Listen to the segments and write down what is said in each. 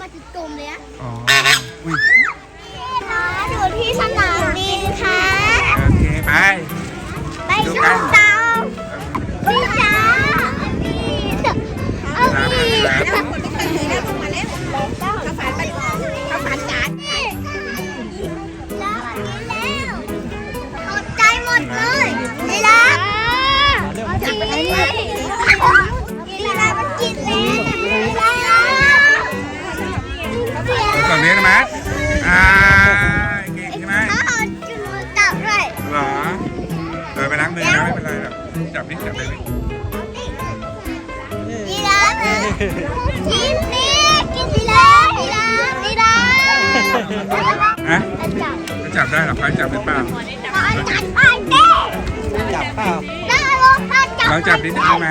มาจุดจมเลยอะอ๋ออุ้ยอยู่ที่สนามบินค่ะ โอเค ไป ไปดูเต่ จับนิดจับเลยดีแล้วกินนี่กินดีแล้วดีแล้วดีแล้วฮะจับจะจับได้เหรอใครจับหรือเปล่ามาจับอันนี้จับเปล่าแล้วลงมาจับลองจับนิดนึงได้ไหม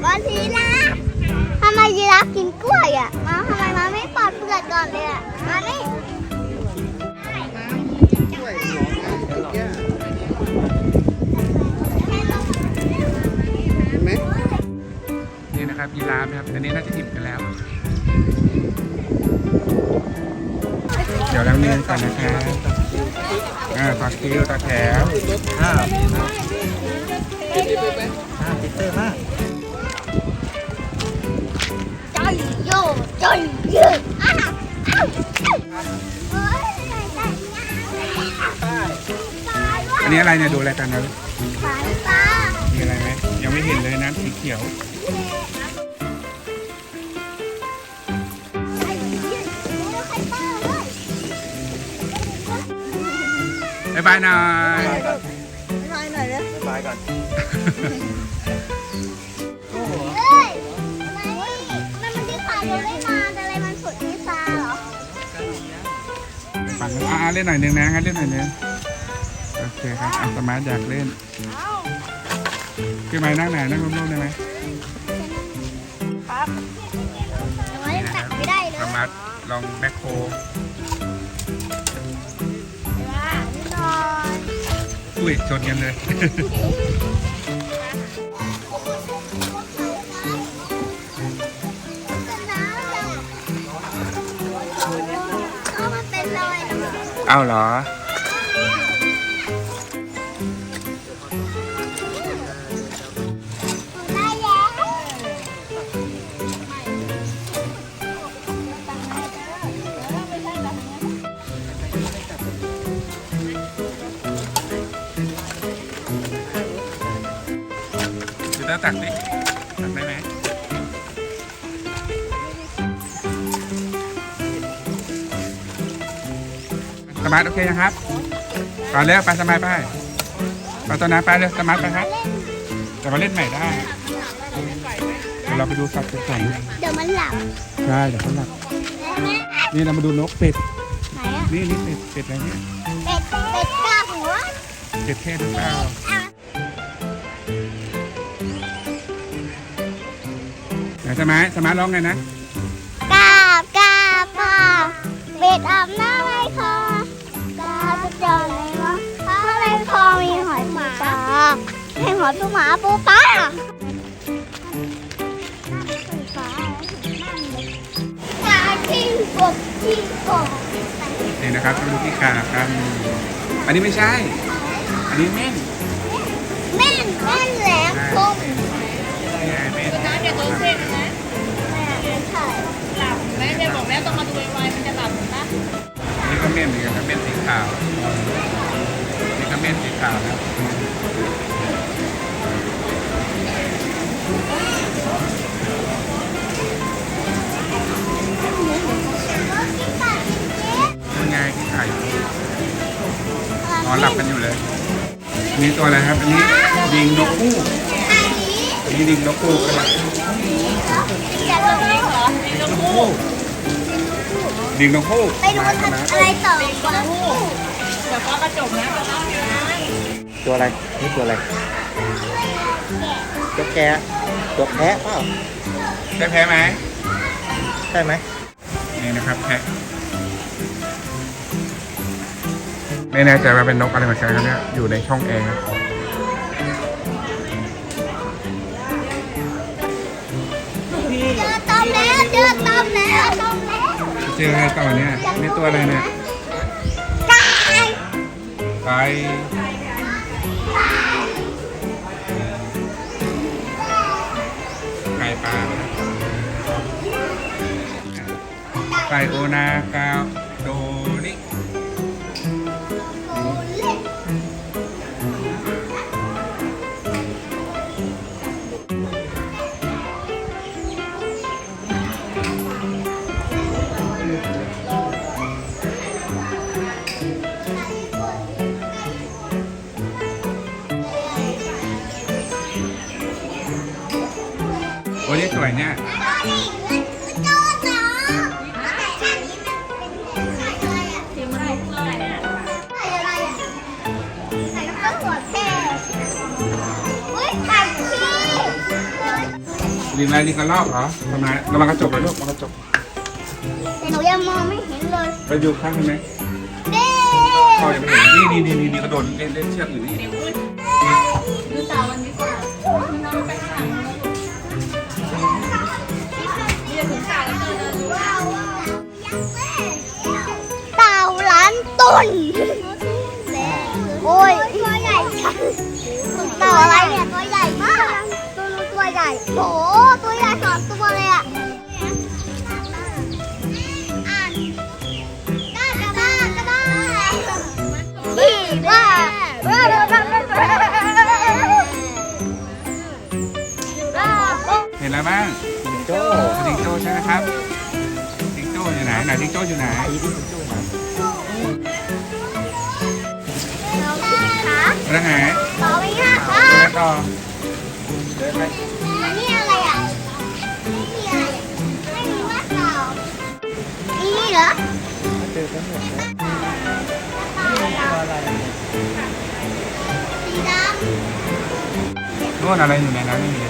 นี่มาทีละทำไมยีราฟกินกล้วยอะมาทำไมมาไม่ปอดเปลือกก่อนเลยอะมานี่ เห็นไหมนี่นะครับยีราฟนะครับอันนี้น่าจะอิ่มกันแล้ว เดี๋ยวล้างมือก่อนนะครับอ่าต่อคิวต่อแถวอ้าวอ้าปีเตอร์มาก อะอ้าวอ้าวเฮ้ยใจใจตายว่ะอันนี้อะไรเนี่ยดูอะไรกันนะสายตามีอะไรไหมยังไม่เห็นเลยนะสีเขียวไอ้เหี้ยโอ้ใครตาเลยบ๊ายบายหน่อยบายก่อน ฟังอ่าเล่นหน่อยหนึงนะงั้นเล่นหน่อยหนึงโอเคครับอะสมาร์ทอยากเล่นพี่ไม้นั่งไหนนั่งร่มๆได้ไหมแต่ว่ายังตัดไม่ได้เลสยมาร์ทลองแบ็คโฮว่าไม่นอน อุ้ยชนกันเลย เอาเหรอได้แล้วคือต้องตักดิ สมาร์ทโอเคยังครับก่อนเร็วไปสมาร์ทไปไปตอนนั้นไปเลยสมาร์ทไปครับแต่มาเล่นใหม่ได้เดี๋ยวเราไปดูสัตว์กันก่อนนะเดี๋ยวมันหลับใช่เดี๋ยวเขาหลับนี่เรามาดูนกเป็ดไหนอะนี่นี่เป็ดเป็ดอะไรเนี่ยเป็ดเป็ดกล้าหัวเป็ดเทศหรือเปล่าอะไหนสมาร์ทสมาร์ทร้องไงนะกาบกาบกาบเป็ดอาบน้ำ ให้หอยปูหมาปูปลาปลาจิ้งกบจิ้งกบนี่นะครับมาดูที่ขากันอันนี้ไม่ใช่ อันนี้เม่นแม่นแม่นแหลมคมนี่ไงเม่นนะเดี๋ยวตัวเส้นนะใช่หลับแม่เดี๋ยวบอกแล้วต้องมาดูไวๆมันจะหลับนะนี่ก็เม่นเหมือนกันครับเม่นสีขาวนี่ก็เม่นสีขาวนะ ตัวอะไรครับ อันนี้ดิงนกคู่อันนี้อันนี้ดิงนกคู่กันละจะลงไปเหรอดิงนกคู่ดิงนกคู่ไปดูมันทำอะไรต่อเดี๋ยวก็กระจกนะตัวอะไรนี่ตัวอะไรตัวแกะตัวแพะเปล่าได้แพ้ไหมไใช่ไหมนี่นะครับแพะ ไม่แน่ใจว่าเป็นนกอะไรเหมือนกันครับเนี่ยอยู่ในช่องแอร์เจอตอมแล้วเจอตอมแล้วตอมแล้วเจออะไรต่อเนี่ยนี่ตัวอะไรเนี่ยไก่ไก่ไก่ปลาไก่โอนากาโลิงอะไรลิงกระรอกเหรอทำไมระวังกระจกเลยลูกระวังกระจกแต่หนูยังมองไม่เห็นเลยไปดูข้างได้ไหมเด้พ่อยังไม่เห็นนี่นี่นี่นี่กระโดดเล่นเล่นเชือกอยู่นี่ดูเต่ามันดีกว่ามันนอนไปข้างหลังเรียกถึงเต่าแล้วเจอเดินดูเต่าล้านต้นโอ้ยตัวใหญ่จังเต่าอะไรเนี่ยตัวใหญ่มากตัวนู้นตัวใหญ่โห ว่าว่าว่าว่าว่าเห็นแล้วบ้างจิงโจ้สิงโจ้ใช่ไหมครับสิงโจ้อยู่ไหนไหนสิงโจ้อยู่ไหนอีที่จิงโจ้มาขาแล้วไหนต่อไปค่ะคเดิรับนต่อเดินไปอันนี้อะไรอะไม่มีอะไรไม่มีว่าต่อนี่เหรอเจอกันหมดแล้วตัว อะไรสีดนู่นอะไรอยู่ในนั้นไม่มี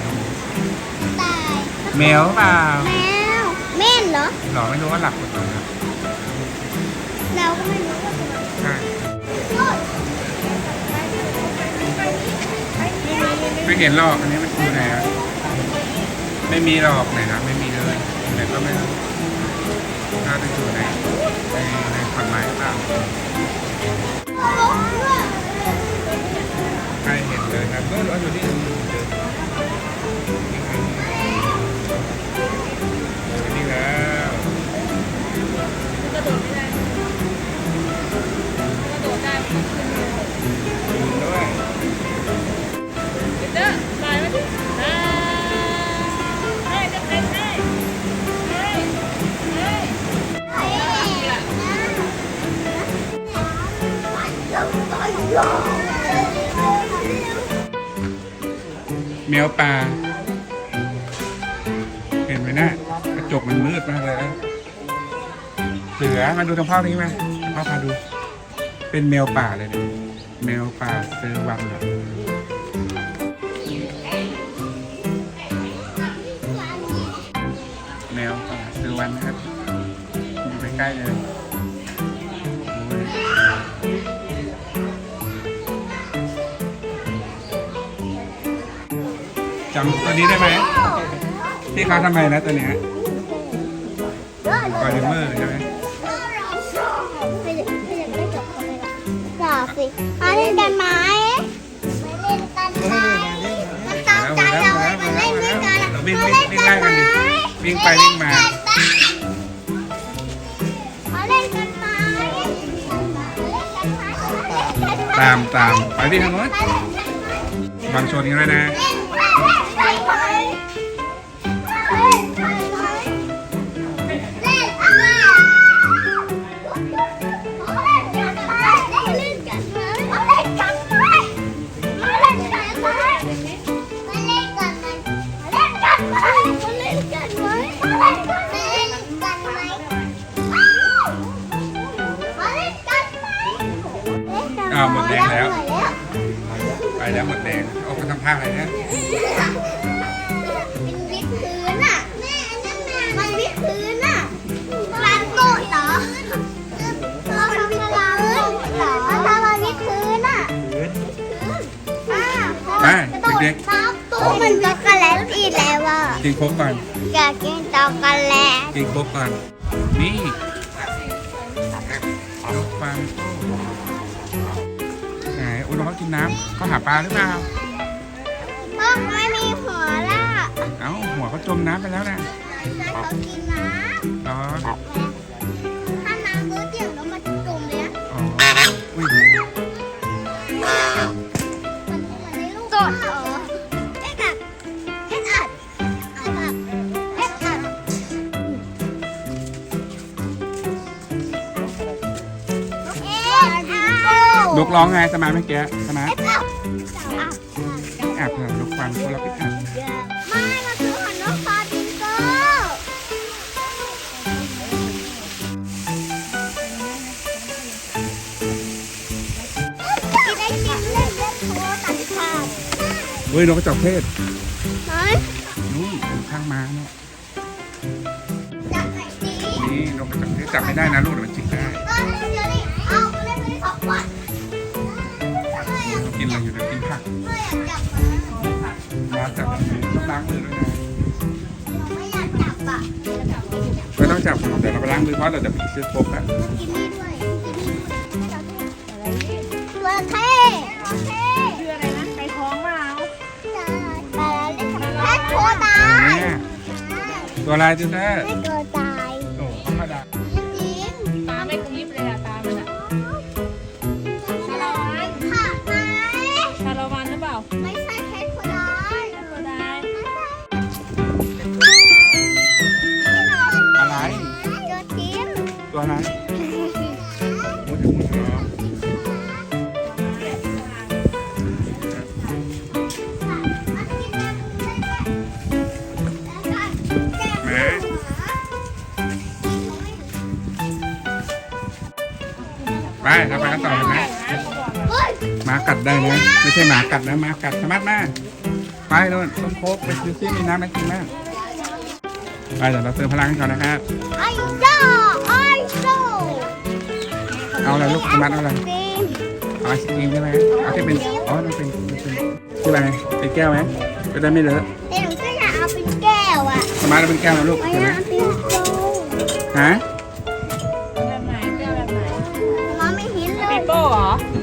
ำตายแมวเปล่าแมวแม่นเหรอ หรอไม่รู้ว่าหลับหรือเปล่าครับเราก็ไม่รู้ว่าเป็นอะไรใช่โอ้ยไม่เห็นหรอกอันนี้มันคือไหนอะไม่มีหรอกไหนนะไม่มีเลยไหนก็ไม่รู้น่าจะอยู่ในในในผักไม้หรือเปล่า ใครเห็นเลยครับก็รถอยู่ที่เจอ เห็นะกระจกมันมืดมากเลยนะเสือมาดูทางภาพนี้ไหมพ่อพาดู เป็นแมวป่าเลยนี่แมวป่าเซอร์วันเหรอแมวป่าเซอร์วันนะครับอยู่ใกล้ๆเลยโอ้ยจำตัวนี้ได้ไหม ที่เขาทำไมนะตัวเนี้ยกอริเมอร์ใช่ไหมอย่าสิมาเล่นกันไหมมาเล่นกันไหมมันตามใจเราเลยมาเล่นด้วยกันเราวิ่งวิ่งวิ่งไล่กันดิวิ่งไปวิ่งมามาเล่นกันไหมตามตามไปที่ทางโน้นวางชนกันเลยนะาหมดแดงแล้ว ไปแล้วหมดแดงเอาไปทำท่าอะไรเนี่ยนวิดพื้นอะ แม่นนั้นน่ะมันวิดพื้นอะร้านโกะเหรอเราทำอะไรเหรอทำอะไรวิดพื้นอะอ้าวไปเด็กน้ำตัวมันช็อกโกแลตอีกแล้วอะกินครบก่อนอยากกินช็อกโกแลตกินครบก่อนนี่ลูกปังโก้ กินน้ำเขาหาปลาหรือเปล่าพ่อไม่มีหัวล่ะเอ้าหัวเขาจมน้ำไปแล้วนะเขากินน้รอำ กร้องไงสมาร์ทเมื่อกี้สมาร์ทเอ็ดอัดแอบเหรอนกฟังคนเราพิการไม่เราคือหันนกฟาบิงโก้กินไอติมเล่นเล่นโทรตัดขาดเฮ้ยนกกระจอกเทศไหนนู่นอยู่ข้างม้าเนี่ยจับไหนดีนี่นกกระจอกเทศจับไม่ได้นะลูกเดี๋ยวมันจิกได้ จับขนมเดี๋ยวเราไปล้างมือเพราะเราจะไปซื้อโค้กอะกินนี่ด้วยกินนี่ด้วยตัวเท่ตัวเท่ชื่ออะไรนะไก่ท้องเปล่าแต่เล่นกับแพทโคตาเห็นยไหมตัวอะไรจิวเตอร์ไม่เตา เราไปกันต่อเลยไหมเฮ้ยหมากัดได้นะไม่ใช่หมากัดนะหมากัดสามารถมาไปโน่นต้มโคกไปซื้อซิมีน้ำมากินมากไปเดี๋ยวเราเติมพลังกันก่อนนะครับไอโซ่ไอโซ่เอาอะไรลูกสามารถเอาอะไรทีมเอาไอศกรีมใช่ไหมเอาที่เป็นอ๋อมันเป็นมันเป็นที่อะไรเป็นแก้วไหมจะได้ไม่เลอะแต่หนูก็อยากเอาเป็นแก้วอะสมาร์ทเอาเป็นแก้วนะลูกไม่เห็นอไหมยากเอาเป็นโซ่ฮะ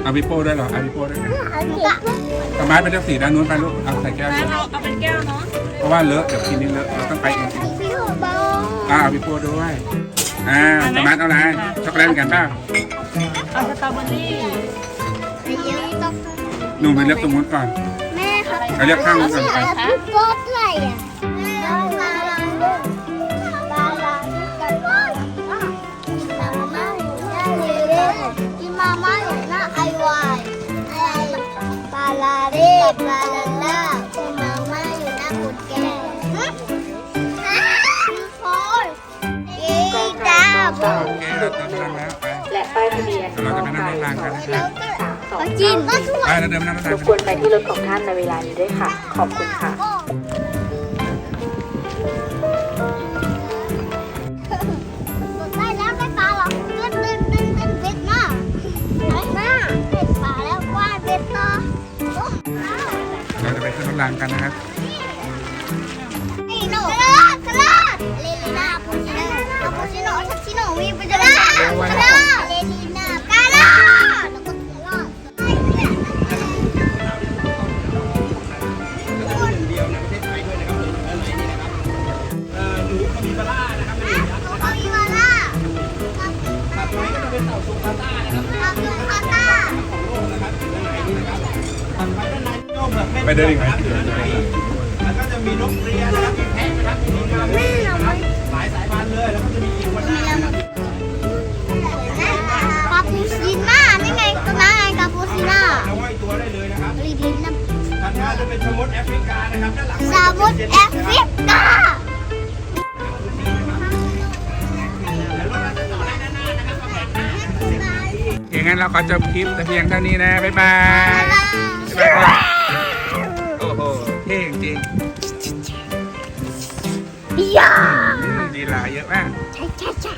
เหรอเอาบิโป้ด้วยเหรอเอาบิโป้ด้วยนะเอาหนูก็สมาร์ทไปเจ้าสีด้านนู้นไปลูกเอาใส่แก้วงั้เดียนวเอาเอาเป็นแก้วเนาะเพราะว่าเลอะเดี๋ยวกินนี่เลอะเราต้องไปเองพี่หัวบอลอ่าเอาบิโป้ด้วยอ่าสมาร์ทเอาอะไรช็อกโกแลตเหมือนกันเปล่าเอาสตรอเบอรี่เดี๋ยวต้องหนูไปเลือกตรงนู้นก่อนแม่ครับเอาเรียกข้างนู้นก่อนไปพี่โป๊ดอะไรอะแม่เอาปลาลาลูกปลาลาลูกกันบ้างมา เล่ปลาลาล่ากินมาม่าอยู่หน้ากุดแก่ฮะฮะโอ้ยกีตาร์บโอเคเราเติมพลังแล้วไปและป้ายทะเบียนเดี๋ยวเราจะไปนั่งในทางกันนะครับสองจินก็ช่วยไปแล้วเดินไปนั่งในทางรบกันกวนไปที่รถของท่านในเวลานี้ด้วยค่ะ ขอบคุณค่ะ หนูเขามีปลานะครับหนูเขามีปลาครับตัวนี้ก็จะเป็นต่าซูคาต้านะครับเต่าซูคาต้าไปเดินอีกไหม อฟริกานะครับด้านหลังซาบุตแอฟริกาอย่างนั้นเราขอจบคลิปแต่เพียงเท่านี้นะ บ๊ายบายบ๊ายบายโอ้โหเท่จริงยาๆดีหลายเยอะมากใช่ใช่ใช่